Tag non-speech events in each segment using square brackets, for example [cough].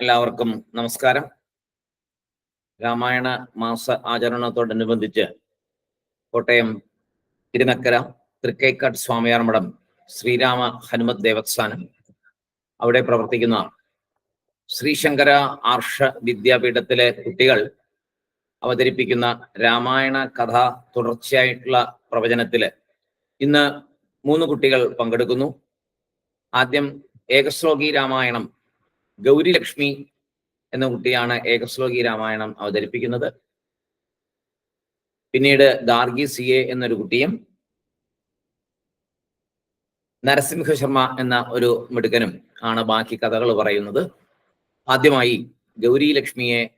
എല്ലാവർക്കും നമസ്കാരം. രാമായണ മാസ ആചരണത്തോടനുബന്ധിച്ച് കോട്ടയം തിരുനക്കര തൃക്കൈക്കാട്ട് സ്വാമിയാർ മഠം ശ്രീരാമ ഹനുമത് ദേവസ്ഥാനം അവിടെ പ്രവർത്തിക്കുന്ന ശ്രീശങ്കര ആർഷ വിദ്യാപീഠത്തിലെ കുട്ടികൾ അവതരിപ്പിക്കുന്ന രാമായണ കഥ തുടർച്ചയായിട്ടുള്ള പ്രവചനത്തിൽ ഇന്ന് മൂന്ന് കുട്ടികൾ പങ്കെടുക്കുന്നു. ആദ്യം ഏകശ്ലോകി രാമായണം ഗൗരിലക്ഷ്മി എന്ന കുട്ടിയാണ് ഏകശ്ലോകി രാമായണം അവതരിപ്പിക്കുന്നത്. പിന്നീട് ഗാർഗി സി എ എന്നൊരു കുട്ടിയും നരസിംഹ ശർമ്മ എന്ന ഒരു മിടുക്കനും ആണ് ബാക്കി കഥകൾ പറയുന്നത്. ആദ്യമായി ഗൗരി ലക്ഷ്മിയെ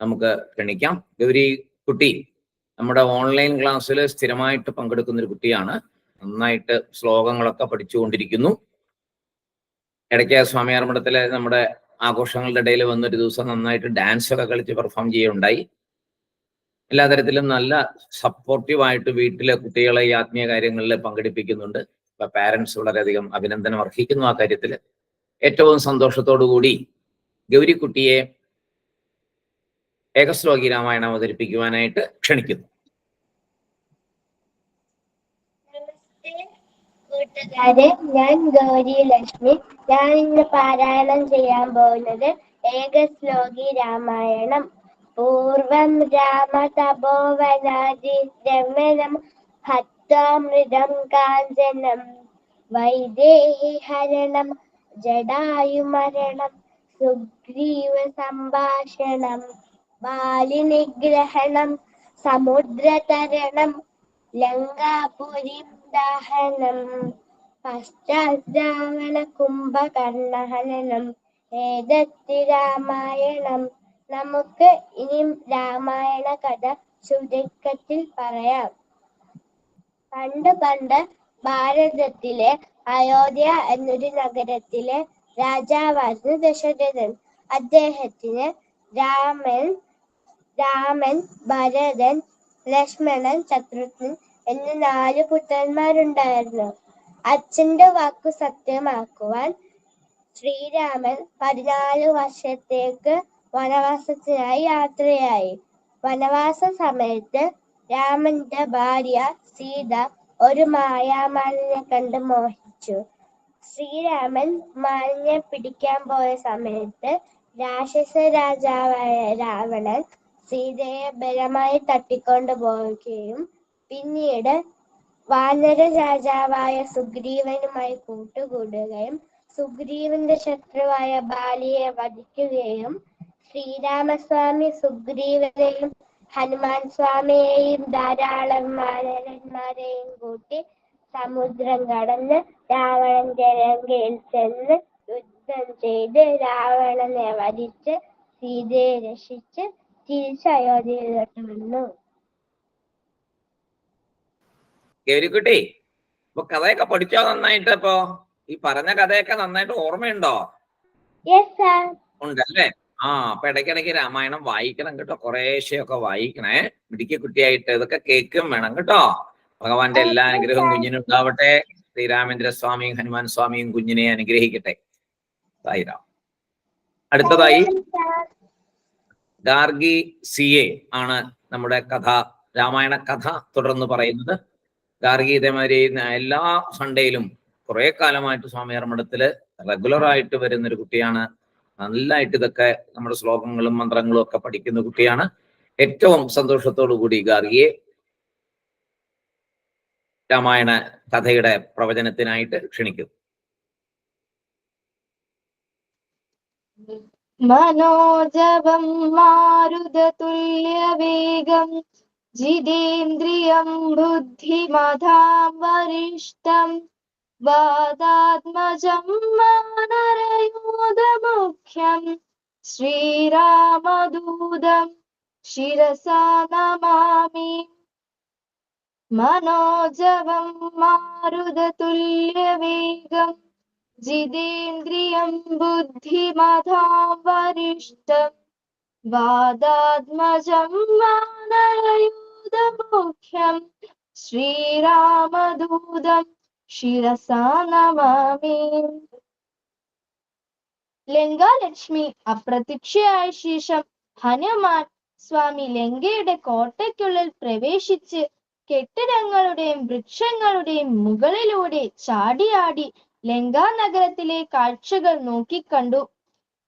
നമുക്ക് ക്ഷണിക്കാം. ഗൗരി കുട്ടി നമ്മുടെ ഓൺലൈൻ ക്ലാസ്സിൽ സ്ഥിരമായിട്ട് പങ്കെടുക്കുന്ന ഒരു കുട്ടിയാണ്. നന്നായിട്ട് ശ്ലോകങ്ങളൊക്കെ പഠിച്ചുകൊണ്ടിരിക്കുന്നു. ഇടയ്ക്ക് സ്വാമിയാർ മഠത്തിലെ നമ്മുടെ ആഘോഷങ്ങളുടെ ഇടയിൽ വന്നൊരു ദിവസം നന്നായിട്ട് ഡാൻസ് ഒക്കെ കളിച്ച് പെർഫോം ചെയ്യുകയുണ്ടായി. എല്ലാ തരത്തിലും നല്ല സപ്പോർട്ടീവായിട്ട് വീട്ടിലെ കുട്ടികളെ ഈ ആത്മീയ കാര്യങ്ങളിൽ പങ്കെടുപ്പിക്കുന്നുണ്ട്. ഇപ്പൊ പാരന്റ്സ് വളരെയധികം അഭിനന്ദനം അർഹിക്കുന്നു ആ കാര്യത്തിൽ. ഏറ്റവും സന്തോഷത്തോടു കൂടി ഗൗരിക്കുട്ടിയെ ഏകശ്ലോകി രാമായണം അവതരിപ്പിക്കുവാനായിട്ട് ക്ഷണിക്കുന്നു. കൂട്ടുകാരെ ഞാൻ ഗൗരി ലക്ഷ്മി. ഞാൻ ഇന്ന് പാരായണം ചെയ്യാൻ പോകുന്നത് ഏക ശ്ലോകി രാമായണം. പൂർവം രാമ തപോവനാദി രമണം ഹത്വാമൃതം കാഞ്ചനം. വൈദേഹി ഹരണം ജടായു മരണം സുഗ്രീവ സംഭാഷണം ബാലിനിഗ്രഹണം സമുദ്രതരണം ലങ്കാപുരിം ദാഹനം പശ്ചാദ്രാവണ കുംഭകർണഹനനം ഏതത്തി രാമായണം. നമുക്ക് ഇനി രാമായണ കഥ ചുരുക്കത്തിൽ പറയാം. പണ്ട് പണ്ട് ഭാരതത്തിലെ അയോധ്യ എന്നൊരു നഗരത്തിലെ രാജാവായിരുന്നു ദശരഥൻ. അദ്ദേഹത്തിന് രാമൻ രാമൻ ഭരതൻ ലക്ഷ്മണൻ ശത്രുഘ്നൻ എന്നീ നാല് പുത്രന്മാരുണ്ടായിരുന്നു. അച്ഛന്റെ വാക്കു സത്യമാക്കുവാൻ ശ്രീരാമൻ പതിനാല് വർഷത്തേക്ക് വനവാസത്തിനായി യാത്രയായി. വനവാസ സമയത്ത് രാമന്റെ ഭാര്യ സീത ഒരു മായാമാലിനെ കണ്ട് മോഹിച്ചു. ശ്രീരാമൻ മാലിനെ പിടിക്കാൻ പോയ സമയത്ത് രാക്ഷസ രാജാവായ രാവണൻ സീതയെ ബലമായി തട്ടിക്കൊണ്ടു പോവുകയും പിന്നീട് വാനര രാജാവായ സുഗ്രീവനുമായി കൂട്ടുകൂടുകയും സുഗ്രീവന്റെ ശത്രുവായ ബാലിയെ വധിക്കുകയും ശ്രീരാമസ്വാമി സുഗ്രീവനെയും ഹനുമാൻ സ്വാമിയെയും ധാരാളം വാനരന്മാരെയും കൂട്ടി സമുദ്രം കടന്ന് രാവണന്റെ ലങ്കയിൽ ചെന്ന് യുദ്ധം ചെയ്ത് രാവണനെ വധിച്ച് സീതയെ രക്ഷിച്ച് തിരിച്ച് അയോധ്യയിലോട്ട് വന്നു. ഗൗരിക്കുട്ടി ഇപ്പൊ കഥയൊക്കെ പഠിച്ചോ നന്നായിട്ട്? ഇപ്പോ ഈ പറഞ്ഞ കഥയൊക്കെ നന്നായിട്ട് ഓർമ്മയുണ്ടോ? ഉണ്ടല്ലേ? ആ അപ്പൊ ഇടയ്ക്കിടയ്ക്ക് രാമായണം വായിക്കണം കേട്ടോ. കുറേശ്ശെയൊക്കെ വായിക്കണേ. മിടുക്കി കുട്ടിയായിട്ട് ഇതൊക്കെ കേൾക്കും വേണം കേട്ടോ. ഭഗവാന്റെ എല്ലാ അനുഗ്രഹവും കുഞ്ഞിനും ഉണ്ടാവട്ടെ ശ്രീരാമേന്ദ്ര സ്വാമിയും ഹനുമാൻ സ്വാമിയും കുഞ്ഞിനെ അനുഗ്രഹിക്കട്ടെ. സായിരാം അടുത്തതായി ഗാർഗി സി എ ആണ് നമ്മുടെ കഥ രാമായണ കഥ തുടർന്ന് പറയുന്നത്. ഗാർഗി ഇതേമാതിരി എല്ലാ സൺഡേയിലും കുറെ കാലമായിട്ട് സ്വാമിയാർ മഠത്തിൽ റെഗുലർ ആയിട്ട് വരുന്ന ഒരു കുട്ടിയാണ്. നല്ലതായിട്ട് ഇതൊക്കെ നമ്മുടെ ശ്ലോകങ്ങളും മന്ത്രങ്ങളും ഒക്കെ പഠിക്കുന്ന കുട്ടിയാണ്. ഏറ്റവും സന്തോഷത്തോടു കൂടി ഗാർഗിയെ രാമായണ കഥയുടെ പ്രവചനത്തിനായിട്ട് ക്ഷണിക്കും. മനോജവം മാരുതതുല്യവേഗം जिदेन्द्रियं बुद्धिमधां वरिष्ठं वादात्मजं मानरयोदमुख्यं श्रीरामदूदं शिरसा नमामि। मनोजवं मारुदतुल्यवेगं जिदेन्द्रियं बुद्धिमधां वरिष्ठं वादात्मजं मानरयो വാനരയൂതമുഖ്യം ശ്രീരാമദൂതം നമാമി ലങ്കാലക്ഷ്മി അപ്രത്യക്ഷയായ ശേഷം ഹനുമാൻ സ്വാമി ലങ്കയുടെ കോട്ടയ്ക്കുള്ളിൽ പ്രവേശിച്ച് കെട്ടിടങ്ങളുടെയും വൃക്ഷങ്ങളുടെയും മുകളിലൂടെ ചാടിയാടി ലങ്കാ നഗരത്തിലെ കാഴ്ചകൾ നോക്കിക്കണ്ടു.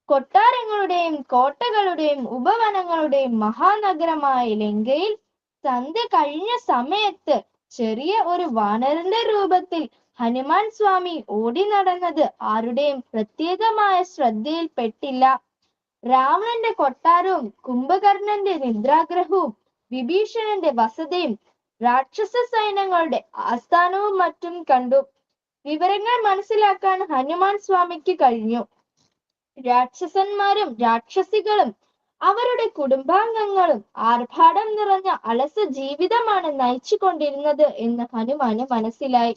കൊട്ടാരങ്ങളുടെയും കോട്ടകളുടെയും ഉപവനങ്ങളുടെയും മഹാനഗരമായ ലങ്കയിൽ സന്ധ്യ കഴിഞ്ഞ സമയത്ത് ചെറിയ ഒരു വാനരന്റെ രൂപത്തിൽ ഹനുമാൻ സ്വാമി ഓടി നടന്നത് ആരുടെയും പ്രത്യേകമായ ശ്രദ്ധയിൽ പെട്ടില്ല രാവണന്റെ കൊട്ടാരവും കുംഭകർണന്റെ നിദ്രാഗ്രഹവും വിഭീഷണന്റെ വസതിയും രാക്ഷസ സൈന്യങ്ങളുടെ ആസ്ഥാനവും മറ്റും കണ്ടു. വിവരങ്ങൾ മനസ്സിലാക്കാൻ ഹനുമാൻ സ്വാമിക്ക് കഴിഞ്ഞു. രാക്ഷസന്മാരും രാക്ഷസികളും അവരുടെ കുടുംബാംഗങ്ങളും ആർഭാടം നിറഞ്ഞ അലസ ജീവിതമാണ് നയിച്ചു കൊണ്ടിരുന്നത് എന്ന് ഹനുമാന് മനസ്സിലായി.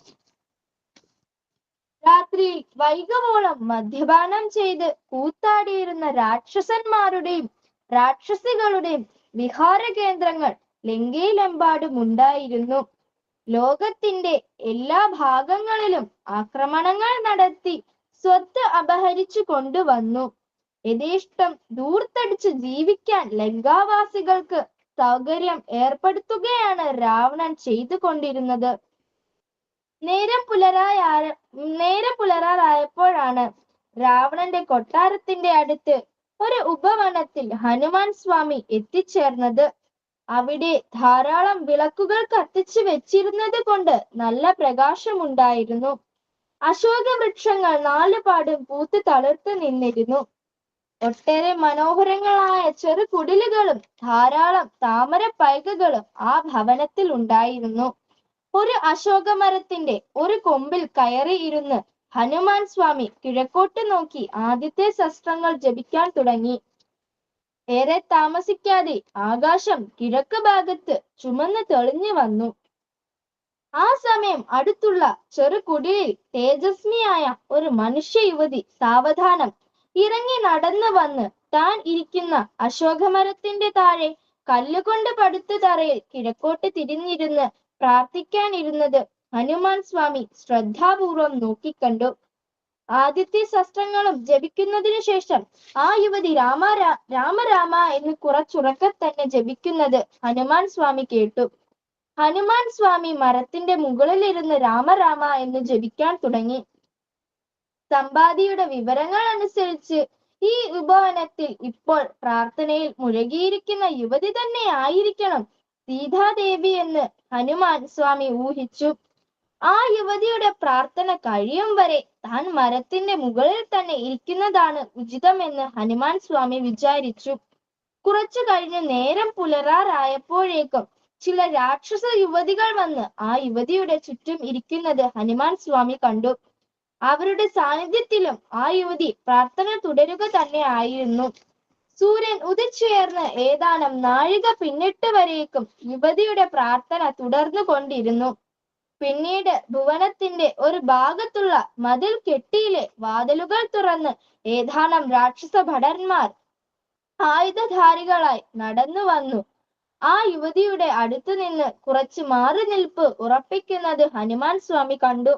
രാത്രി വൈകവോളം മദ്യപാനം ചെയ്ത് കൂത്താടിയിരുന്ന രാക്ഷസന്മാരുടെയും രാക്ഷസികളുടെയും വിഹാര കേന്ദ്രങ്ങൾ ലങ്കയിലെമ്പാടും ഉണ്ടായിരുന്നു. ലോകത്തിന്റെ എല്ലാ ഭാഗങ്ങളിലും ആക്രമണങ്ങൾ നടത്തി സ്വത്ത് അപഹരിച്ചു കൊണ്ടുവന്നു. യഥേഷ്ടം ദൂർത്തടിച്ച് ജീവിക്കാൻ ലങ്കാവാസികൾക്ക് സൗകര്യം ഏർപ്പെടുത്തുകയാണ് രാവണൻ ചെയ്തുകൊണ്ടിരുന്നത് നേരം പുലരായ നേരം പുലരാറായപ്പോഴാണ് രാവണന്റെ കൊട്ടാരത്തിന്റെ അടുത്ത് ഒരു ഉപവനത്തിൽ ഹനുമാൻ സ്വാമി എത്തിച്ചേർന്നത്. അവിടെ ധാരാളം വിളക്കുകൾ കത്തിച്ചു വെച്ചിരുന്നത് കൊണ്ട് നല്ല പ്രകാശമുണ്ടായിരുന്നു. അശോക വൃക്ഷങ്ങൾ നാലുപാടും പൂത്ത് തളിർത്ത് നിന്നിരുന്നു. ഒട്ടേറെ മനോഹരങ്ങളായ ചെറു കുടിലുകളും ധാരാളം താമര പൈകകളും ആ ഭവനത്തിൽ ഉണ്ടായിരുന്നു. ഒരു അശോകമരത്തിന്റെ ഒരു കൊമ്പിൽ കയറി ഇരുന്ന് ഹനുമാൻ സ്വാമി കിഴക്കോട്ട് നോക്കി ആദ്യത്തെ ശസ്ത്രങ്ങൾ ജപിക്കാൻ തുടങ്ങി. ഏറെ താമസിക്കാതെ ആകാശം കിഴക്ക് ഭാഗത്ത് ചുമന്ന് തെളിഞ്ഞു വന്നു. ആ സമയം അടുത്തുള്ള ചെറു കുടിലിൽ തേജസ്വിയായ ഒരു മനുഷ്യ യുവതി സാവധാനം ഇറങ്ങി നടന്നു വന്ന് താൻ ഇരിക്കുന്ന അശോകമരത്തിന്റെ താഴെ കല്ലുകൊണ്ട് പടുത്ത തറയിൽ കിഴക്കോട്ട് തിരിഞ്ഞിരുന്ന് പ്രാർത്ഥിക്കാനിരുന്നത് ഹനുമാൻ സ്വാമി ശ്രദ്ധാപൂർവം നോക്കിക്കണ്ടു. ആദ്യത്തെ ശസ്ത്രങ്ങളും ജപിക്കുന്നതിനു ശേഷം ആ യുവതി രാമ രാമ എന്ന് കുറച്ചുറക്കെ തന്നെ ജപിക്കുന്നത് ഹനുമാൻ സ്വാമി കേട്ടു. ഹനുമാൻ സ്വാമി മരത്തിന്റെ മുകളിലിരുന്ന് രാമരാമ എന്ന് ജപിക്കാൻ തുടങ്ങി. സമ്പാദിയുടെ വിവരങ്ങൾ അനുസരിച്ച് ഈ ഉപവനത്തിൽ ഇപ്പോൾ പ്രാർത്ഥനയിൽ മുഴുകിയിരിക്കുന്ന യുവതി തന്നെ ആയിരിക്കണം. സീതാദേവി എന്ന് ഹനുമാൻ സ്വാമി ഊഹിച്ചു. ആ യുവതിയുടെ പ്രാർത്ഥന കഴിയും വരെ താൻ മരത്തിന്റെ മുകളിൽ തന്നെ ഇരിക്കുന്നതാണ് ഉചിതമെന്ന് ഹനുമാൻ സ്വാമി വിചാരിച്ചു. കുറച്ചു കഴിഞ്ഞ് നേരം പുലരാറായപ്പോഴേക്കും ചില രാക്ഷസ യുവതികൾ വന്ന് ആ യുവതിയുടെ ചുറ്റും ഇരിക്കുന്നത് ഹനുമാൻ സ്വാമി കണ്ടു. അവരുടെ സാന്നിധ്യത്തിലും ആ യുവതി പ്രാർത്ഥന തുടരുക തന്നെ ആയിരുന്നു. സൂര്യൻ ഉദിച്ചുയർന്ന് ഏതാനും നാഴിക പിന്നിട്ട് വരേക്കും യുവതിയുടെ പ്രാർത്ഥന തുടർന്നു കൊണ്ടിരുന്നു. പിന്നീട് ഭുവനത്തിന്റെ ഒരു ഭാഗത്തുള്ള മതിൽ കെട്ടിയിലെ വാതിലുകൾ തുറന്ന് ഏതാനും രാക്ഷസ ഭടന്മാർ ആയുധധാരികളായി നടന്നു വന്നു. ആ യുവതിയുടെ അടുത്തു നിന്ന് കുറച്ച് മാറി നിൽപ്പ് ഉറപ്പിക്കുന്നത് ഹനുമാൻ സ്വാമി കണ്ടു.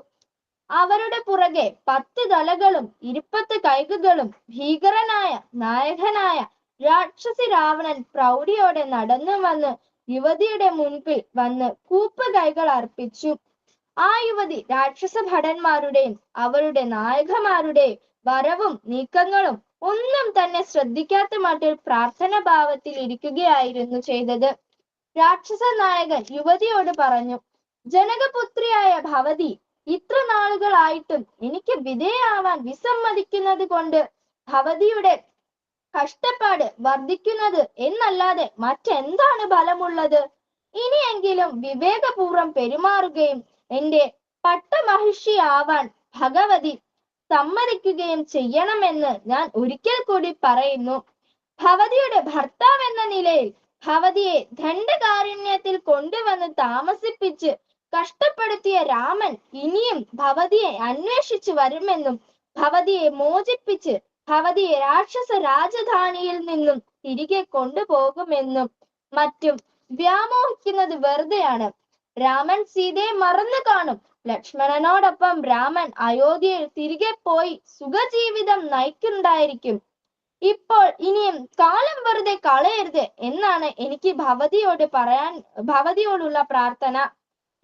അവരുടെ പുറകെ പത്ത് തലകളും ഇരുപത്ത് കൈകളും ഭീകരനായ നായകനായ രാക്ഷസി രാവണൻ പ്രൗഢിയോടെ നടന്നു വന്ന് യുവതിയുടെ മുൻപിൽ വന്ന് കൂപ്പ് കൈകൾ അർപ്പിച്ചു. ആ യുവതി രാക്ഷസ ഭടന്മാരുടെയും അവരുടെ നായകന്മാരുടെയും വരവും നീക്കങ്ങളും ഒന്നും തന്നെ ശ്രദ്ധിക്കാത്ത മട്ടിൽ പ്രാർത്ഥന ഭാവത്തിൽ ഇരിക്കുകയായിരുന്നു ചെയ്തത്. രാക്ഷസ നായകൻ യുവതിയോട് പറഞ്ഞു ജനകപുത്രിയായ ഭവതി ഇത്ര നാളുകളായിട്ടും എനിക്ക് വിധേയാവാൻ വിസമ്മതിക്കുന്നത് കൊണ്ട് ഭവതിയുടെ കഷ്ടപ്പാട് വർദ്ധിക്കുന്നത് എന്നല്ലാതെ മറ്റെന്താണ് ഫലമുള്ളത്? ഇനിയെങ്കിലും വിവേകപൂർവം പെരുമാറുകയും എന്റെ പട്ടമഹിഷിയാവാൻ ഭഗവതി സമ്മതിക്കുകയും ചെയ്യണമെന്ന് ഞാൻ ഒരിക്കൽ കൂടി പറയുന്നു. ഭവതിയുടെ ഭർത്താവ് എന്ന നിലയിൽ ഭവതിയെ ദണ്ഡകാരുണ്യത്തിൽ കൊണ്ടുവന്ന് താമസിപ്പിച്ച് കഷ്ടപ്പെടുത്തിയ രാമൻ ഇനിയും ഭവതിയെ അന്വേഷിച്ചു വരുമെന്നും ഭവതിയെ മോചിപ്പിച്ച് ഭവതിയെ രാക്ഷസ രാജധാനിയിൽ നിന്നും തിരികെ കൊണ്ടുപോകുമെന്നും മറ്റും വ്യാമോഹിക്കുന്നത് വെറുതെയാണ്. രാമൻ സീതയെ മറന്നു കാണും. ലക്ഷ്മണനോടൊപ്പം രാമൻ അയോധ്യയിൽ തിരികെ പോയി സുഖജീവിതം നയിക്കുണ്ടായിരിക്കും ഇപ്പോൾ ഇനിയും കാലം വെറുതെ കളയരുത് എന്നാണ് എനിക്ക് ഭവതിയോട് പറയാൻ ഭവതിയോടുള്ള പ്രാർത്ഥന.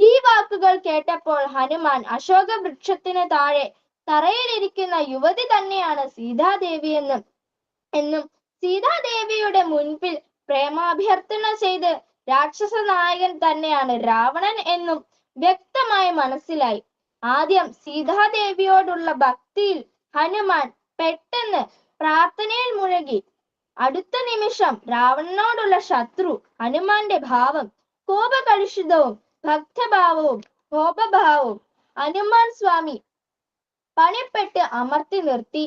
ഈ വാക്കുകൾ കേട്ടപ്പോൾ ഹനുമാൻ അശോക വൃക്ഷത്തിന് താഴെ തറയിലിരിക്കുന്ന യുവതി തന്നെയാണ് സീതാദേവി എന്നും എന്നും സീതാദേവിയുടെ മുൻപിൽ പ്രേമാഭ്യർത്ഥന ചെയ്ത് രാക്ഷസ നായകൻ തന്നെയാണ് രാവണൻ എന്നും വ്യക്തമായി മനസ്സിലായി. ആദ്യം സീതാദേവിയോടുള്ള ഭക്തിയിൽ ഹനുമാൻ പെട്ടെന്ന് പ്രാർത്ഥനയിൽ മുഴുകി. അടുത്ത നിമിഷം രാവണനോടുള്ള ശത്രു ഹനുമാന്റെ ഭാവം കോപകലുഷിതവും ഭക്തഭാവവും കോപഭാവവും ഹനുമാൻ സ്വാമി പണിപ്പെട്ട് അമർത്തി നിർത്തി.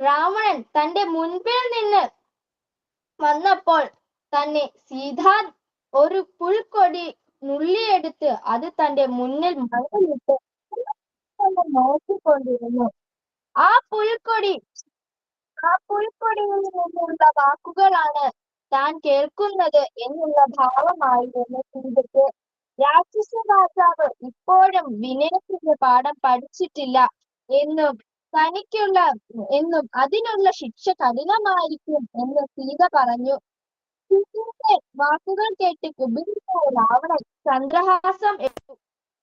രാവണൻ തന്റെ മുൻപിൽ നിന്ന് വന്നപ്പോൾ തന്നെ സീതാ ഒരു പുൽക്കൊടി നുള്ളിയെടുത്ത് അത് തന്റെ മുന്നിൽ മഴയിട്ട് നോക്കിക്കൊണ്ടിരുന്നു. ആ പുൽക്കൊടി ആ പുൽക്കൊടിയിൽ നിന്നുള്ള വാക്കുകളാണ് താൻ കേൾക്കുന്നത് എന്നുള്ള ഭാവമായിരുന്നു സീതയ്ക്ക്. രാക്ഷസ രാജാവ് ഇപ്പോഴും വിനയത്തിന്റെ പാഠം പഠിച്ചിട്ടില്ല എന്നും തനിക്കുള്ള എന്നും അതിനുള്ള ശിക്ഷ കഠിനമായിരിക്കും എന്ന് സീത പറഞ്ഞു. സീതയുടെ വാക്കുകൾ കേട്ട് കുപിതനായ രാവണൻ ചന്ദ്രഹാസം എടുത്തു.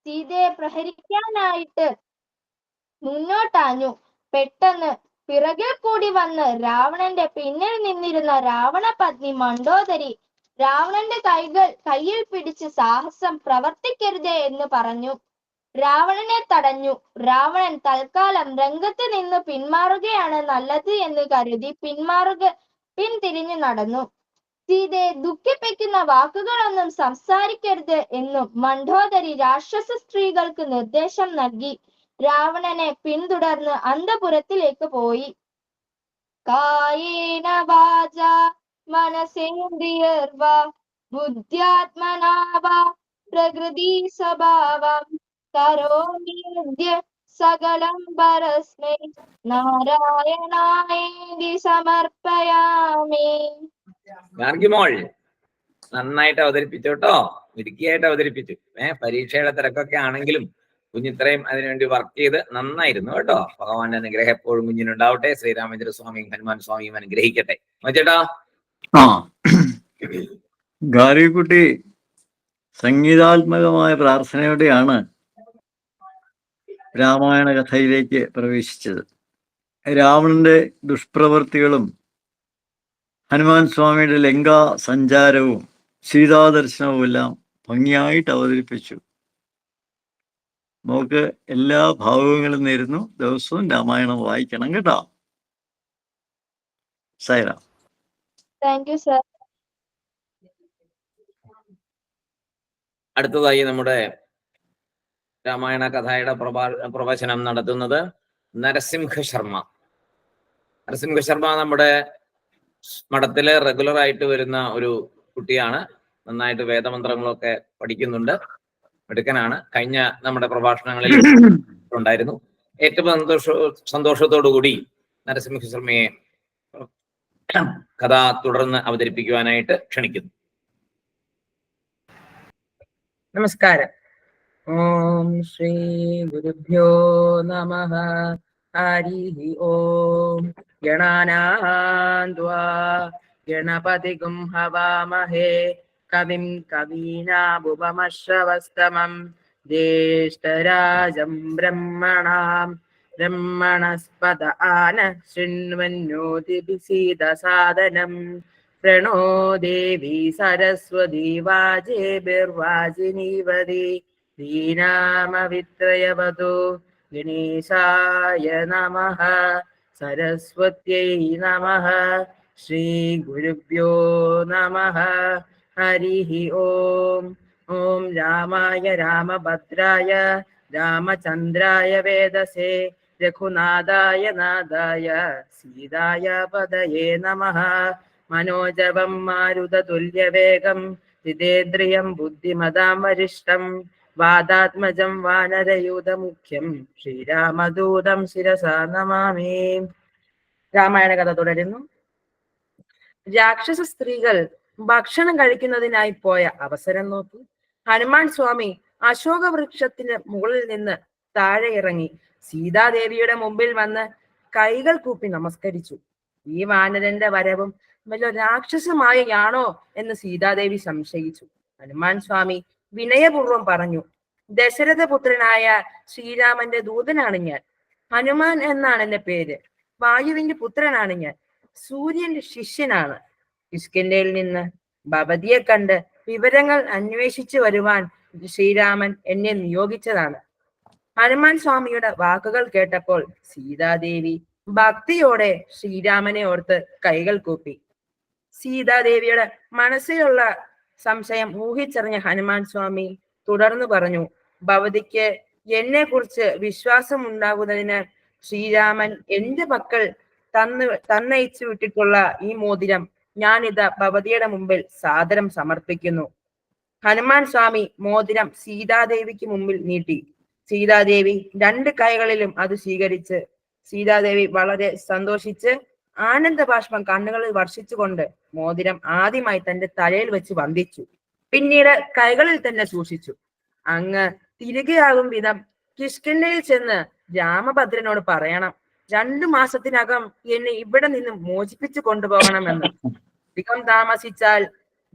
സീതയെ പ്രഹരിക്കാനായിട്ട് മുന്നോട്ടാഞ്ഞു. പെട്ടെന്ന് പിറകിൽ കൂടി വന്ന് രാവണന്റെ പിന്നിൽ നിന്നിരുന്ന രാവണ പത്നി മണ്ടോദരി രാവണന്റെ കൈകൾ കയ്യിൽ പിടിച്ച് സാഹസം പ്രവർത്തിക്കരുത് എന്ന് പറഞ്ഞു. രാവണനെ തടഞ്ഞു. രാവണൻ തൽക്കാലം രംഗത്ത് നിന്ന് പിന്മാറുകയാണ് നല്ലത് എന്ന് കരുതി പിന്മാറുക പിന്തിരിഞ്ഞു നടന്നു. സീതയെ ദുഃഖിപ്പിക്കുന്ന വാക്കുകളൊന്നും സംസാരിക്കരുത് എന്നും മണ്ഡോദരി രാക്ഷസ സ്ത്രീകൾക്ക് നിർദ്ദേശം നൽകി. രാവണനെ പിന്തുടർന്ന് അന്തപുരത്തിലേക്ക് പോയി. കായേന വാച മനസേന്ദ്രിയർവ ബുദ്ധ്യാത്മനാവ പ്രകൃതി സ്വഭാവം കരോമീദ്യ സകലം പരസ്മൈ നാരായണായേതി സമർപ്പയാമി. ഗാർഗിമോൾ നന്നായിട്ട് അവതരിപ്പിച്ചു കേട്ടോ. മിടുക്കിയായിട്ട് അവതരിപ്പിച്ചു. ഏഹ് പരീക്ഷയുടെ തിരക്കൊക്കെ ആണെങ്കിലും കുഞ്ഞിത്രയും അതിനുവേണ്ടി വർക്ക് ചെയ്ത് നന്നായിരുന്നു കേട്ടോ. ഭഗവാന്റെ അനുഗ്രഹം എപ്പോഴും കുഞ്ഞിനുണ്ടാവട്ടെ. ശ്രീരാമചന്ദ്ര സ്വാമിയും ഹനുമാൻ സ്വാമിയും അനുഗ്രഹിക്കട്ടെ. ചേട്ടാ ആ. സംഗീതാത്മകമായ പ്രാർത്ഥനയോടെയാണ് രാമായണ കഥയിലേക്ക് പ്രവേശിച്ചത്. രാവണന്റെ ദുഷ്പ്രവൃത്തികളും ഹനുമാൻ സ്വാമിയുടെ ലങ്കാ സഞ്ചാരവും സീതാദർശനവും എല്ലാം ഭംഗിയായിട്ട് അവതരിപ്പിച്ചു. നമുക്ക് എല്ലാ ഭാവങ്ങളും നേരുന്നു. ദിവസവും രാമായണം വായിക്കണം കേട്ടോ. Sairam thank you sir. അടുത്തതായി നമ്മുടെ രാമായണ കഥയുടെ പ്രഭാ പ്രവചനം നടത്തുന്നത് നരസിംഹ ശർമ്മ. നരസിംഹ ശർമ്മ നമ്മുടെ മഠത്തിലെ റെഗുലർ ആയിട്ട് വരുന്ന ഒരു കുട്ടിയാണ്. നന്നായിട്ട് വേദമന്ത്രങ്ങളൊക്കെ പഠിക്കുന്നുണ്ട്. മിടുക്കനാണ്. കഴിഞ്ഞ നമ്മുടെ പ്രഭാഷണങ്ങളിൽ [coughs] ഉണ്ടായിരുന്നു. ഏറ്റവും സന്തോഷ സന്തോഷത്തോടു കൂടി നരസിംഹ ശർമ്മയെ കഥ തുടർന്ന് അവതരിപ്പിക്കുവാനായിട്ട് ക്ഷണിക്കുന്നു. നമസ്കാരം. ഓം ശ്രീ ഗുരുഭ്യോ നമ. ഹരി ഓം. ഗണാനാന്ത്വാ. ഗണപതി ഹവാമഹേ. കവിം കവീനാഭുപമശ്രവസ്തമം. ജ്യേഷ്ഠരാജം ബ്രഹ്മണാം. ബ്രഹ്മണസ്പദ ആന ശൃണ്വന്നോതിഭിസീദസാദനം പ്രണോ ദേവി സരസ്വതി വാജേഭിർവാജിനീവതി ദീനാമവിത്രയവതു ഗണേശായ നമഃ സരസ്വത്यै നമഃ ശ്രീഗുരുഭ്യോ നമഃ ഹരിः ഓം ഓം രാമായ രാമഭദ്രായ രാമചന്ദ്രായ വേദസേ രഘുനാഥായ നാഥായ സീതായ പദയേ നമ മനോജവം മാരുതതുല്യവേഗം ജിതേന്ദ്രിയം ബുദ്ധിമതാം വരിഷ്ടം വാദാത്മജം വാനരയൂതമുഖ്യം ശ്രീരാമദൂതം ശിരസാ നമാമി രാമായണ കഥ തുടരുന്നു. രാക്ഷസ സ്ത്രീകൾ ഭക്ഷണം കഴിക്കുന്നതിനായി പോയ അവസരം നോക്കി. ഹനുമാൻ സ്വാമി അശോക വൃക്ഷത്തിന് മുകളിൽ നിന്ന് താഴെ ഇറങ്ങി സീതാദേവിയുടെ മുമ്പിൽ വന്ന് കൈകൾ കൂപ്പി നമസ്കരിച്ചു. ഈ വാനരന്റെ വരവും വല്ല രാക്ഷസമായയാണോ എന്ന് സീതാദേവി സംശയിച്ചു. ഹനുമാൻ സ്വാമി വിനയപൂർവം പറഞ്ഞു ദശരഥപുത്രനായ ശ്രീരാമന്റെ ദൂതനാണ് ഞാൻ. ഹനുമാൻ എന്നാണ് എന്റെ പേര്. വായുവിന്റെ പുത്രനാണ് ഞാൻ. സൂര്യന്റെ ശിഷ്യനാണ്. കിഷ്കിന്ധയിൽ നിന്ന് ഭവതിയെ കണ്ട് വിവരങ്ങൾ അന്വേഷിച്ചു വരുവാൻ ശ്രീരാമൻ എന്നെ നിയോഗിച്ചതാണ്. ഹനുമാൻ സ്വാമിയുടെ വാക്കുകൾ കേട്ടപ്പോൾ സീതാദേവി ഭക്തിയോടെ ശ്രീരാമനെ ഓർത്ത് കൈകൾ കൂപ്പി. സീതാദേവിയുടെ മനസ്സിലുള്ള സംശയം ഊഹിച്ചറിഞ്ഞ ഹനുമാൻ സ്വാമി തുടർന്നു പറഞ്ഞു ഭവതിക്ക് എന്നെ കുറിച്ച് വിശ്വാസം ഉണ്ടാകുന്നതിന് ശ്രീരാമൻ എന്റെ മക്കൾ തന്ന് തന്നയിച്ചു വിട്ടിട്ടുള്ള ഈ മോതിരം ഞാനിത് ഭവതിയുടെ മുമ്പിൽ സാദരം സമർപ്പിക്കുന്നു. ഹനുമാൻ സ്വാമി മോതിരം സീതാദേവിക്ക് മുമ്പിൽ നീട്ടി. സീതാദേവി രണ്ട് കൈകളിലും അത് സ്വീകരിച്ച് സീതാദേവി വളരെ സന്തോഷിച്ച് ആനന്ദ ബാഷ്പം കണ്ണുകളിൽ വർഷിച്ചുകൊണ്ട് മോതിരം ആദ്യമായി തന്റെ തലയിൽ വെച്ച് വന്ദിച്ചു. പിന്നീട് കൈകളിൽ തന്നെ സൂക്ഷിച്ചു. അങ്ങ് തിരികെയാകും വിധം കിഷ്കിന്ധയിൽ ചെന്ന് രാമഭദ്രനോട് പറയണം. രണ്ടു മാസത്തിനകം എന്നെ ഇവിടെ നിന്ന് മോചിപ്പിച്ചു കൊണ്ടുപോകണമെന്ന്. അധികം താമസിച്ചാൽ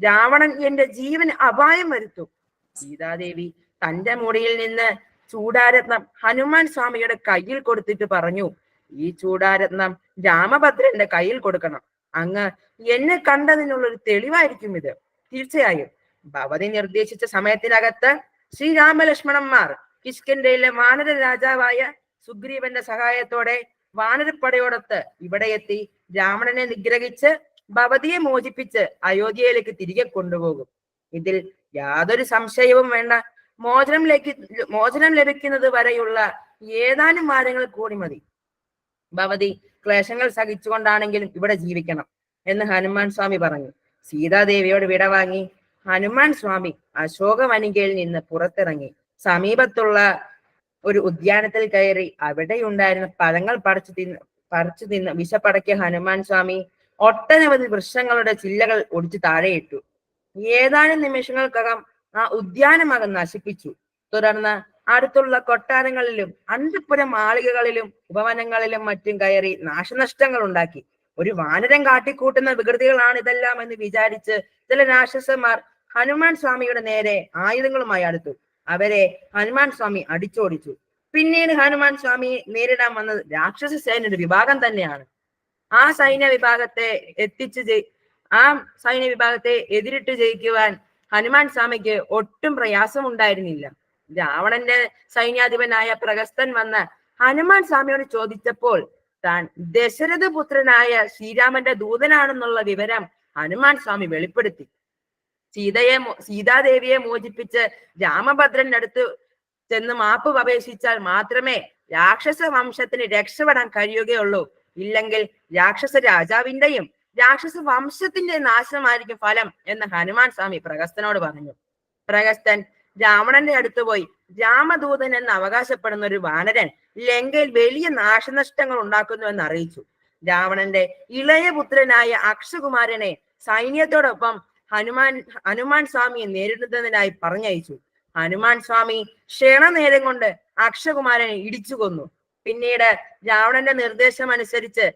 രാവണൻ എന്റെ ജീവന് അപായം വരുത്തും. സീതാദേവി തന്റെ മുടിയിൽ നിന്ന് ചൂടാരത്നം ഹനുമാൻ സ്വാമിയുടെ കയ്യിൽ കൊടുത്തിട്ട് പറഞ്ഞു ഈ ചൂടാരത്നം രാമഭദ്രന്റെ കയ്യിൽ കൊടുക്കണം. അങ്ങ് എന്നെ കണ്ടതിനുള്ളൊരു തെളിവായിരിക്കും ഇത്. തീർച്ചയായും. ഭവതി നിർദ്ദേശിച്ച സമയത്തിനകത്ത് ശ്രീരാമലക്ഷ്മണന്മാർ കിഷ്കിന്ധയിലെ വാനര രാജാവായ സുഗ്രീവന്റെ സഹായത്തോടെ വാനരപ്പടയോടൊത്ത് ഇവിടെ എത്തി രാവണനെ നിഗ്രഹിച്ച് ഭവതിയെ മോചിപ്പിച്ച് അയോധ്യയിലേക്ക് തിരികെ കൊണ്ടുപോകും. ഇതിൽ യാതൊരു സംശയവും വേണ്ട. മോചനം ലഭി മോചനം ലഭിക്കുന്നത് വരെയുള്ള ഏതാനും വാരങ്ങൾ കൂടി മതി. ഭവതി ക്ലേശങ്ങൾ സഹിച്ചുകൊണ്ടാണെങ്കിലും ഇവിടെ ജീവിക്കണം എന്ന് ഹനുമാൻ സ്വാമി പറഞ്ഞു. സീതാദേവിയോട് വിട വാങ്ങി ഹനുമാൻ സ്വാമി അശോകവനികയിൽ നിന്ന് പുറത്തിറങ്ങി. സമീപത്തുള്ള ഒരു ഉദ്യാനത്തിൽ കയറി അവിടെയുണ്ടായിരുന്ന പഴങ്ങൾ പറിച്ചു തിന്ന് പറിച്ചു തിന്ന് വിശപ്പടക്കിയ ഹനുമാൻ സ്വാമി ഒട്ടനവധി വൃക്ഷങ്ങളുടെ ചില്ലകൾ ഒടിച്ചു താഴെയിട്ടു. ഏതാനും നിമിഷങ്ങൾക്കകം ആ ഉദ്യാനമകം നശിപ്പിച്ചു. തുടർന്ന് അടുത്തുള്ള കൊട്ടാരങ്ങളിലും അന്തപ്പുരം മാളികകളിലും ഉപവനങ്ങളിലും മറ്റും കയറി നാശനഷ്ടങ്ങൾ ഉണ്ടാക്കി. ഒരു വാനരം കാട്ടിക്കൂട്ടുന്ന വികൃതികളാണ് ഇതെല്ലാം എന്ന് വിചാരിച്ച് ചില രാക്ഷസന്മാർ ഹനുമാൻ സ്വാമിയുടെ നേരെ ആയുധങ്ങളുമായി അടുത്തു. അവരെ ഹനുമാൻ സ്വാമി അടിച്ചോടിച്ചു. പിന്നീട് ഹനുമാൻ സ്വാമി നേരിടാൻ വന്നത് രാക്ഷസ സേനയുടെ വിഭാഗം തന്നെയാണ്. ആ സൈന്യ വിഭാഗത്തെ എത്തിച്ച് ആ സൈന്യ വിഭാഗത്തെ എതിരിട്ട് ജയിക്കുവാൻ ഹനുമാൻ സ്വാമിക്ക് ഒട്ടും പ്രയാസം ഉണ്ടായിരുന്നില്ല രാവണന്റെ സൈന്യാധിപനായ പ്രഗസ്തൻ വന്ന് ഹനുമാൻ സ്വാമിയോട് ചോദിച്ചപ്പോൾ താൻ ദശരഥ പുത്രനായ ശ്രീരാമന്റെ ദൂതനാണെന്നുള്ള വിവരം ഹനുമാൻ സ്വാമി വെളിപ്പെടുത്തി. സീതയെ സീതാദേവിയെ മോചിപ്പിച്ച് രാമഭദ്രന്റെ അടുത്ത് ചെന്ന് മാപ്പ് അപേക്ഷിച്ചാൽ മാത്രമേ രാക്ഷസ വംശത്തിന് രക്ഷപ്പെടാൻ കഴിയുകയുള്ളൂ. ഇല്ലെങ്കിൽ രാക്ഷസ രാജാവിന്റെയും രാക്ഷസ വംശത്തിന്റെ നാശമായിരിക്കും ഫലം എന്ന് ഹനുമാൻ സ്വാമി പ്രഗസ്തനോട് പറഞ്ഞു. പ്രഗസ്തൻ രാവണന്റെ അടുത്ത് പോയി രാമദൂതൻ എന്ന് അവകാശപ്പെടുന്ന ഒരു വാനരൻ ലങ്കയിൽ വലിയ നാശനഷ്ടങ്ങൾ ഉണ്ടാക്കുന്നു എന്ന് അറിയിച്ചു. രാവണന്റെ ഇളയ പുത്രനായ അക്ഷകുമാരനെ സൈന്യത്തോടൊപ്പം ഹനുമാൻ ഹനുമാൻ സ്വാമിയെ നേരിടുന്നതിനായി പറഞ്ഞയച്ചു. ഹനുമാൻ സ്വാമി ക്ഷണനേരം കൊണ്ട് അക്ഷകുമാരനെ ഇടിച്ചു കൊന്നു പിന്നീട് രാവണന്റെ നിർദ്ദേശം അനുസരിച്ച്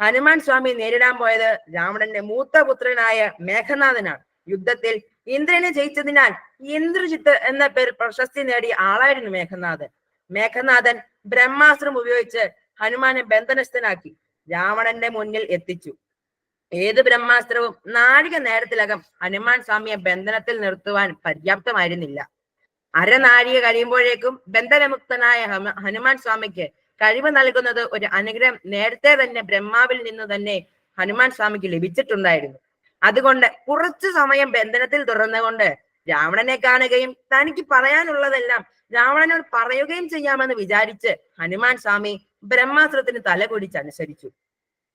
ഹനുമാൻ സ്വാമി നേരിടാൻ പോയത് രാവണന്റെ മൂത്ത പുത്രനായ മേഘനാഥനാണ്. യുദ്ധത്തിൽ ഇന്ദ്രനെ ജയിച്ചതിനാൽ ഇന്ദ്രജിത്ത് എന്ന പേര് പ്രശസ്തി നേടിയ ആളായിരുന്നു മേഘനാഥൻ. മേഘനാഥൻ ബ്രഹ്മാസ്ത്രം ഉപയോഗിച്ച് ഹനുമാനെ ബന്ധനസ്ഥനാക്കി രാവണന്റെ മുന്നിൽ എത്തിച്ചു. ഏത് ബ്രഹ്മാസ്ത്രവും നാഴിക നേരത്തിലകം ഹനുമാൻ സ്വാമിയെ ബന്ധനത്തിൽ നിർത്തുവാൻ പര്യാപ്തമായിരുന്നില്ല. അരനാഴിക കഴിയുമ്പോഴേക്കും ബന്ധനമുക്തനായ ഹനുമാൻ സ്വാമിക്ക് കഴിവ് നൽകുന്നത് ഒരു അനുഗ്രഹം നേരത്തെ തന്നെ ബ്രഹ്മാവിൽ നിന്ന് തന്നെ ഹനുമാൻ സ്വാമിക്ക് ലഭിച്ചിട്ടുണ്ടായിരുന്നു. അതുകൊണ്ട് കുറച്ചു സമയം ബന്ധനത്തിൽ തുറന്നുകൊണ്ട് രാവണനെ കാണുകയും തനിക്ക് പറയാനുള്ളതെല്ലാം രാവണനോട് പറയുകയും ചെയ്യാമെന്ന് വിചാരിച്ച് ഹനുമാൻ സ്വാമി ബ്രഹ്മാസ്ത്രത്തിന് തല കുടിച്ചനുസരിച്ചു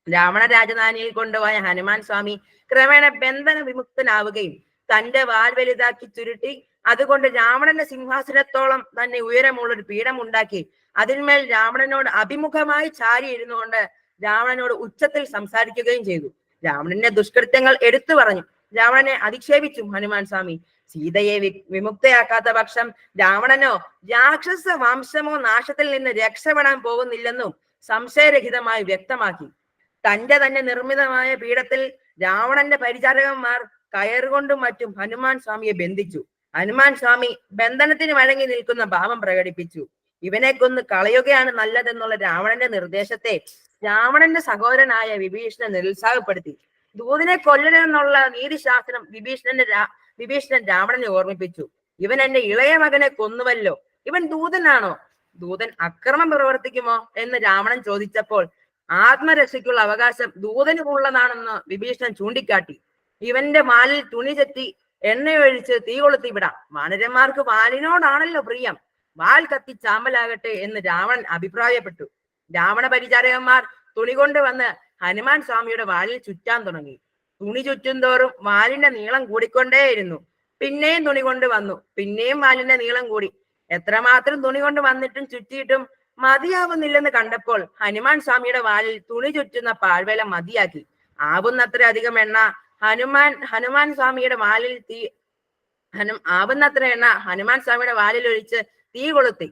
രാവണ രാജധാനിയിൽ കൊണ്ടുപോയ ഹനുമാൻ സ്വാമി ക്രമേണ ബന്ധന വിമുക്തനാവുകയും തന്റെ വാൽ വലുതാക്കി ചുരുട്ടി അതുകൊണ്ട് രാവണന്റെ സിംഹാസനത്തോളം തന്നെ ഉയരമുള്ള ഒരു പീഠം ഉണ്ടാക്കി അതിന്മേൽ രാവണനോട് അഭിമുഖമായി ചാരി ഇരുന്നുകൊണ്ട് രാവണനോട് ഉച്ചത്തിൽ സംസാരിക്കുകയും ചെയ്തു. രാവണന്റെ ദുഷ്കൃത്യങ്ങൾ എടുത്തു പറഞ്ഞു. രാവണനെ അധിക്ഷേപിച്ചു ഹനുമാൻ സ്വാമി. സീതയെ വിമുക്തയാക്കാത്ത പക്ഷം രാവണനോ രാക്ഷസ വംശമോ നാശത്തിൽ നിന്ന് രക്ഷപ്പെടാൻ പോകുന്നില്ലെന്നും സംശയരഹിതമായി വ്യക്തമാക്കി. തന്റെ തന്നെ നിർമ്മിതമായ പീഠത്തിൽ രാവണന്റെ പരിചാരകന്മാർ കയറുകൊണ്ടും മറ്റും ഹനുമാൻ സ്വാമിയെ ബന്ധിച്ചു. ഹനുമാൻ സ്വാമി ബന്ധനത്തിന് വഴങ്ങി നിൽക്കുന്ന ഭാവം പ്രകടിപ്പിച്ചു. ഇവനെ കൊന്ന് കളയുകയാണ് നല്ലതെന്നുള്ള രാവണന്റെ നിർദ്ദേശത്തെ രാവണന്റെ സഹോദരനായ വിഭീഷണൻ നിരുത്സാഹപ്പെടുത്തി. ദൂതിനെ കൊല്ലരുതെന്നുള്ള നീതിശാസ്ത്രം വിഭീഷണന്റെ വിഭീഷണൻ രാവണനെ ഓർമ്മിപ്പിച്ചു. ഇവൻ എന്റെ ഇളയ മകനെ കൊന്നുവല്ലോ. ഇവൻ ദൂതനാണോ? ദൂതൻ അക്രമം പ്രവർത്തിക്കുമോ എന്ന് രാവണൻ ചോദിച്ചപ്പോൾ ആത്മരക്ഷയ്ക്കുള്ള അവകാശം ദൂതനുള്ളതാണെന്ന് വിഭീഷണൻ ചൂണ്ടിക്കാട്ടി. ഇവന്റെ മാലിൽ തുണി ചെത്തി എണ്ണയൊഴിച്ച് തീ കൊളുത്തി വിടാം വാനരന്മാർക്ക് വാലിനോടാണല്ലോ പ്രിയം. വാൽ കത്തി ചാമ്പലാകട്ടെ എന്ന് രാവണൻ അഭിപ്രായപ്പെട്ടു. രാവണ പരിചാരകന്മാർ തുണി കൊണ്ട് വന്ന് ഹനുമാൻ സ്വാമിയുടെ വാലിൽ ചുറ്റാൻ തുടങ്ങി. തുണി ചുറ്റും തോറും വാലിന്റെ നീളം കൂടിക്കൊണ്ടേയിരുന്നു. പിന്നെയും തുണി കൊണ്ട് വന്നു. പിന്നെയും വാലിന്റെ നീളം കൂടി. എത്രമാത്രം തുണി കൊണ്ട് വന്നിട്ടും ചുറ്റിയിട്ടും മതിയാവുന്നില്ലെന്ന് കണ്ടപ്പോൾ ഹനുമാൻ സ്വാമിയുടെ വാലിൽ തുണി ചുറ്റുന്ന പാഴ്വേല മതിയാക്കി. ആവുന്നത്ര അധികം എണ്ണ ഹനുമാൻ ഹനുമാൻ സ്വാമിയുടെ വാലിൽ തീ ഹനു ആവുന്നത്ര എണ്ണ ഹനുമാൻ സ്വാമിയുടെ വാലിൽ ഒഴിച്ച് തീ കൊളുത്തി.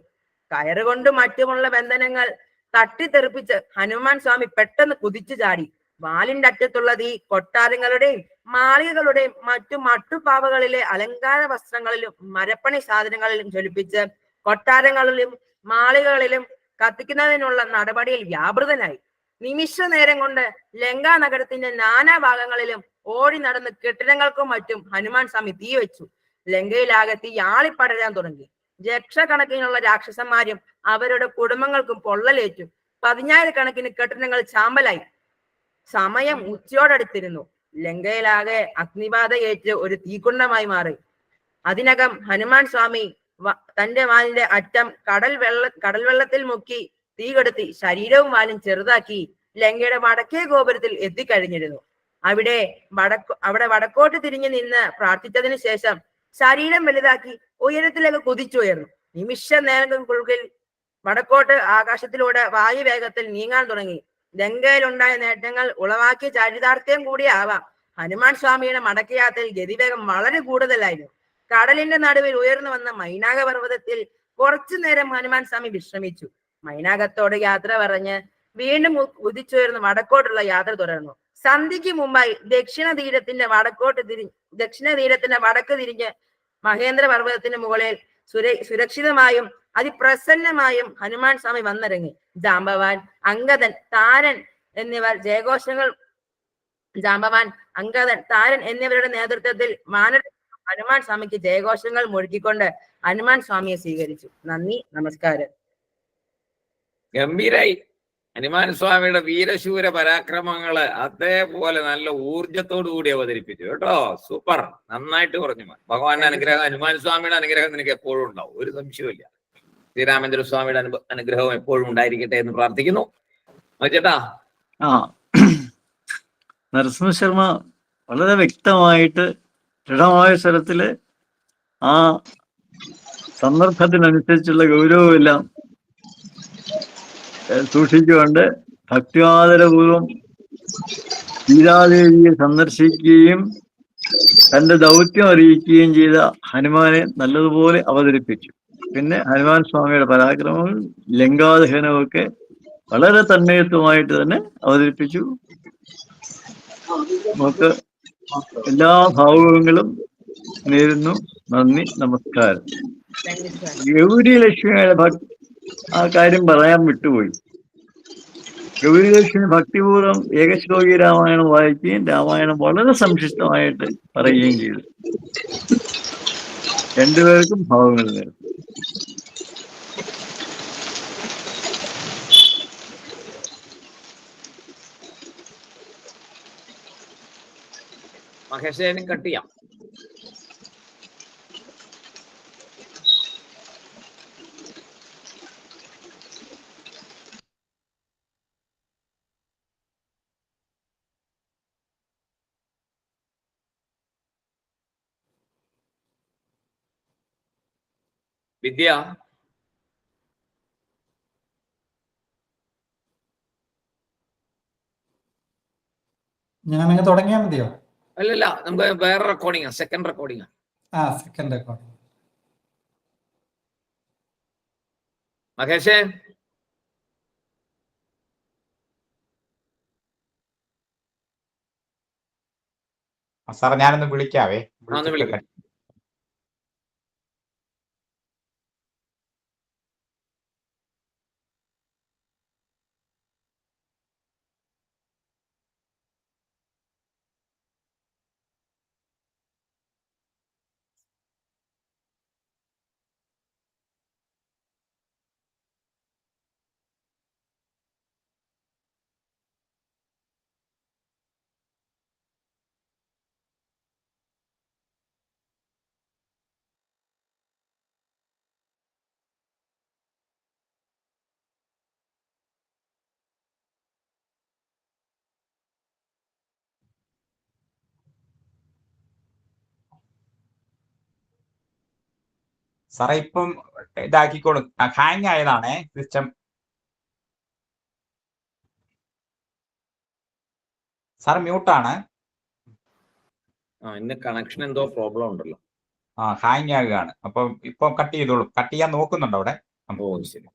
കയറുകൊണ്ട് മറ്റുമുള്ള ബന്ധനങ്ങൾ തട്ടിത്തെറിപ്പിച്ച് ഹനുമാൻ സ്വാമി പെട്ടെന്ന് കുതിച്ചു ചാടി. വാലിന്റെ അറ്റത്തുള്ള തീ കൊട്ടാരങ്ങളുടെയും മാളികകളുടെയും മറ്റു മട്ടുപാവകളിലെ അലങ്കാര വസ്ത്രങ്ങളിലും മരപ്പണി സാധനങ്ങളിലും ജ്വലിപ്പിച്ച് കൊട്ടാരങ്ങളിലും മാളികകളിലും കത്തിക്കുന്നതിനുള്ള നടപടിയിൽ വ്യാപൃതനായി. നിമിഷ നേരം കൊണ്ട് ലങ്കാ നഗരത്തിന്റെ നാനാ ഭാഗങ്ങളിലും ഓടി നടന്ന് കെട്ടിടങ്ങൾക്കും മറ്റും ഹനുമാൻ സ്വാമി തീ വെച്ചു. ലങ്കയിലാകെ തീ ആളിപ്പടരാൻ തുടങ്ങി. ലക്ഷക്കണക്കിനുള്ള രാക്ഷസന്മാരും അവരുടെ കുടുംബങ്ങൾക്കും പൊള്ളലേറ്റു. പതിനായിരക്കണക്കിന് കെട്ടിടങ്ങൾ ചാമ്പലായി. സമയം ഉച്ചയോടടുത്തിരുന്നു. ലങ്കയിലാകെ അഗ്നിബാധ ഏറ്റ് ഒരു തീക്കുണ്ടമായി മാറി. അതിനകം ഹനുമാൻ സ്വാമി തന്റെ വാലിന്റെ അറ്റം കടൽ വെള്ള കടൽ വെള്ളത്തിൽ മുക്കി തീ കെടുത്തി ശരീരവും വാലും ചെറുതാക്കി ലങ്കയുടെ വടക്കേ ഗോപുരത്തിൽ എത്തിക്കഴിഞ്ഞിരുന്നു. അവിടെ വടക്കോ അവിടെ വടക്കോട്ട് തിരിഞ്ഞു നിന്ന് പ്രാർത്ഥിച്ചതിന് ശേഷം ശരീരം വലുതാക്കി ഉയരത്തിലേക്ക് കുതിച്ചുയർന്നു. നിമിഷ നേരം കുഴുകിൽ വടക്കോട്ട് ആകാശത്തിലൂടെ വായുവേഗത്തിൽ നീങ്ങാൻ തുടങ്ങി. ലങ്കയിലുണ്ടായ നേട്ടങ്ങൾ ഉളവാക്കിയ ചരിതാർത്ഥ്യം ആവാം. ഹനുമാൻ സ്വാമിയുടെ മടക്കയാത്രയിൽ ഗതിവേഗം വളരെ കൂടുതലായിരുന്നു. കടലിന്റെ നടുവിൽ ഉയർന്നു വന്ന മൈനാക പർവതത്തിൽ കുറച്ചു നേരം ഹനുമാൻ സ്വാമി വിശ്രമിച്ചു. മൈനാകത്തോട് യാത്ര പറഞ്ഞ് വീണ്ടും ഉദിച്ചുയർന്ന് വടക്കോട്ടുള്ള യാത്ര തുടർന്നു. സന്ധ്യയ്ക്ക് മുമ്പായി ദക്ഷിണ തീരത്തിന്റെ വടക്കോട്ട് തിരി ദക്ഷിണ തീരത്തിന്റെ വടക്ക് തിരിഞ്ഞ് മഹേന്ദ്ര പർവതത്തിന് മുകളിൽ സുര സുരക്ഷിതമായും അതിപ്രസന്നമായും ഹനുമാൻ സ്വാമി വന്നിറങ്ങി. ജാമ്പവാൻ അങ്കദൻ താരൻ എന്നിവർ ജയഘോഷങ്ങൾ ജാമ്പവാൻ അങ്കദൻ താരൻ എന്നിവരുടെ നേതൃത്വത്തിൽ മാനര ഹനുമാൻ സ്വാമിക്ക് ജയഘോഷങ്ങൾ മുഴുകിക്കൊണ്ട് ഹനുമാൻ സ്വാമിയെ സ്വീകരിച്ചു. നന്ദി നമസ്കാരം. ഗംഭീരായി. ഹനുമാൻ സ്വാമിയുടെ വീരശൂര പരാക്രമങ്ങൾ അതേപോലെ നല്ല ഊർജത്തോടു കൂടി അവതരിപ്പിച്ചു. കേട്ടോ? സൂപ്പർ. നന്നായിട്ട് പറഞ്ഞു. ഭഗവാന്റെ അനുഗ്രഹം ഹനുമാൻ സ്വാമിയുടെ അനുഗ്രഹം നിനക്ക് എപ്പോഴും ഉണ്ടാവും. ഒരു സംശയമില്ല ശ്രീരാമചന്ദ്ര സ്വാമിയുടെ അനുഭ- അനുഗ്രഹം എപ്പോഴും ഉണ്ടായിരിക്കട്ടെ എന്ന് പ്രാർത്ഥിക്കുന്നു. ചേട്ടാ ആ. നരസിംഹ ശർമ്മ വളരെ വ്യക്തമായിട്ട് ദൃഢമായ സ്വരത്തിൽ ആ സന്ദർഭത്തിനനുസരിച്ചുള്ള ഗൗരവമെല്ലാം സൂക്ഷിച്ചുകൊണ്ട് ഭക്തിവാദരപൂർവം സീതാദേവിയെ സന്ദർശിക്കുകയും തന്റെ ദൗത്യം അറിയിക്കുകയും ചെയ്ത ഹനുമാനെ നല്ലതുപോലെ അവതരിപ്പിച്ചു. പിന്നെ ഹനുമാൻ സ്വാമിയുടെ പരാക്രമങ്ങൾ ലങ്കാദഹനമൊക്കെ വളരെ തന്മയത്വമായിട്ട് തന്നെ അവതരിപ്പിച്ചു. നമുക്ക് എല്ലാ ഭാവുകങ്ങളും നേരുന്നു. നന്ദി നമസ്കാരം. ഗൗരി ലക്ഷ്മിയുടെ ഭക് ആ കാര്യം പറയാൻ വിട്ടുപോയി. ഗൗരികൃഷ്ണൻ ഭക്തിപൂർവം ഏകശ്ലോകി രാമായണം വായിക്കുകയും രാമായണം വളരെ സംക്ഷിപ്തമായിട്ട് പറയുകയും ചെയ്തു. രണ്ടുപേർക്കും ഭാവങ്ങൾ നേരും മഹേഷേനും കട്ട് ചെയ്യാം. വിദ്യ? ഞാനങ്ങ് തുടങ്ങിയാ മതിയോ? അല്ലല്ല നമുക്ക് വേറെ റെക്കോർഡിംഗ് സെക്കൻഡ് റെക്കോർഡിംഗ് ആ. സെക്കൻഡ് റെക്കോർഡിംഗ് മഹേഷേ? സാർ ഞാനൊന്ന് വിളിക്കാവേ. വിളിക്കട്ടെ ഒന്ന് വിളിക്ക്. സാറേ ഇപ്പം ഇതാക്കിക്കോളും ഹാങ് ആയതാണേ സിസ്റ്റം സാർ മ്യൂട്ടാണ് കണക്ഷൻ എന്തോ പ്രോബ്ലം ഉണ്ടല്ലോ. ആ ഹാങ് ആകുകയാണ്. അപ്പം ഇപ്പം കട്ട് ചെയ്തോളൂ. കട്ട് ചെയ്യാൻ നോക്കുന്നുണ്ടോ അവിടെ? ഓ ശരി.